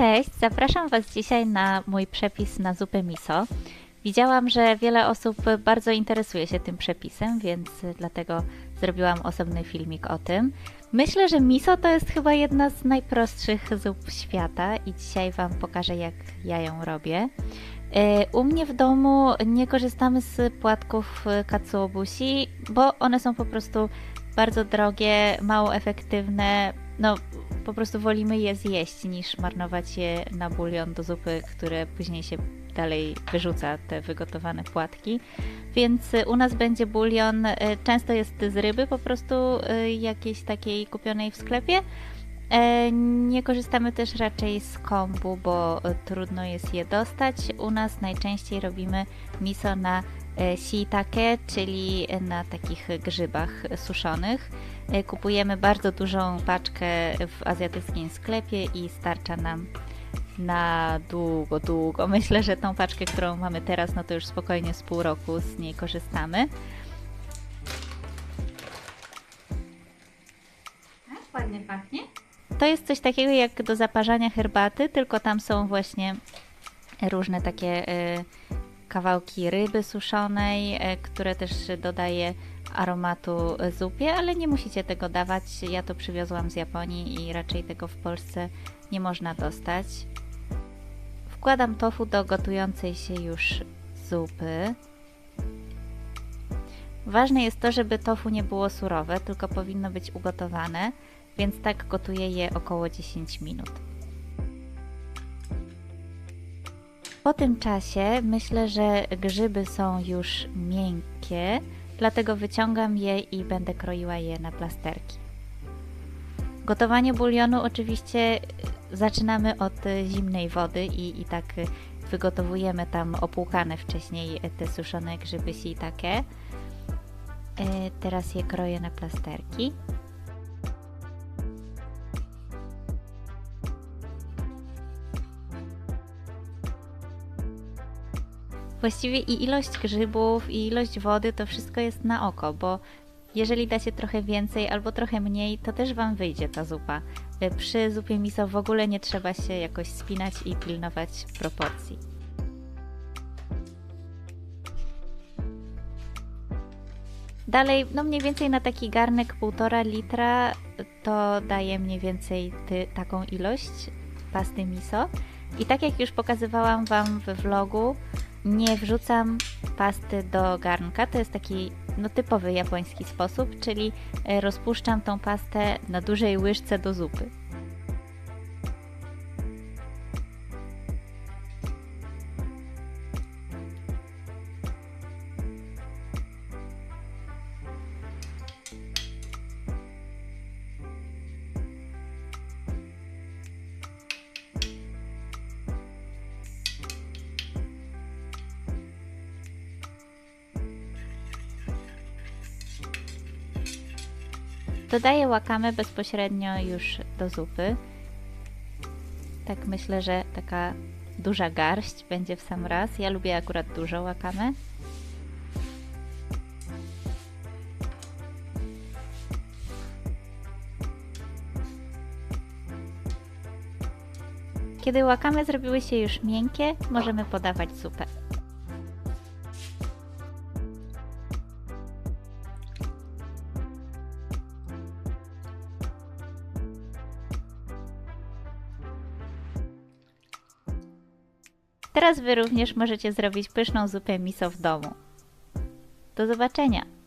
Cześć, zapraszam Was dzisiaj na mój przepis na zupę miso. Widziałam, że wiele osób bardzo interesuje się tym przepisem, więc dlatego zrobiłam osobny filmik o tym. Myślę, że miso to jest chyba jedna z najprostszych zup świata i dzisiaj Wam pokażę, jak ja ją robię. E, U mnie w domu nie korzystamy z płatków katsuobushi, bo one są po prostu bardzo drogie, mało efektywne. No, po prostu wolimy je zjeść niż marnować je na bulion do zupy, które później się dalej wyrzuca, te wygotowane płatki. Więc y, u nas będzie bulion, y, często jest z ryby po prostu y, jakiejś takiej kupionej w sklepie. E, Nie korzystamy też raczej z kombu, bo trudno jest je dostać. U nas najczęściej robimy miso na shiitake, czyli na takich grzybach suszonych. E, Kupujemy bardzo dużą paczkę w azjatyckim sklepie i starcza nam na długo, długo. Myślę, że tą paczkę, którą mamy teraz, no to już spokojnie z pół roku z niej korzystamy. Tak, ładnie pachnie. To jest coś takiego jak do zaparzania herbaty, tylko tam są właśnie różne takie y, kawałki ryby suszonej, y, które też dodaje aromatu zupie, ale nie musicie tego dawać. Ja to przywiozłam z Japonii i raczej tego w Polsce nie można dostać. Wkładam tofu do gotującej się już zupy. Ważne jest to, żeby tofu nie było surowe, tylko powinno być ugotowane, więc tak gotuję je około 10 minut. Po tym czasie myślę, że grzyby są już miękkie, dlatego wyciągam je i będę kroiła je na plasterki. Gotowanie bulionu oczywiście zaczynamy od zimnej wody i, i tak wygotowujemy tam opłukane wcześniej te suszone grzyby shiitake. Y, Teraz je kroję na plasterki. Właściwie i ilość grzybów, i ilość wody to wszystko jest na oko, bo jeżeli dacie trochę więcej albo trochę mniej, to też Wam wyjdzie ta zupa. Y, Przy zupie miso w ogóle nie trzeba się jakoś spinać i pilnować proporcji. Dalej, no mniej więcej na taki garnek 1,5 litra to daje mniej więcej ty, taką ilość pasty miso. I tak jak już pokazywałam Wam we vlogu, nie wrzucam pasty do garnka. To jest taki no, typowy japoński sposób, czyli e, rozpuszczam tą pastę na dużej łyżce do zupy. Dodaję wakame bezpośrednio już do zupy. Tak myślę, że taka duża garść będzie w sam raz. Ja lubię akurat dużo wakame. Kiedy wakame zrobiły się już miękkie, możemy podawać zupę. Teraz Wy również możecie zrobić pyszną zupę miso w domu. Do zobaczenia!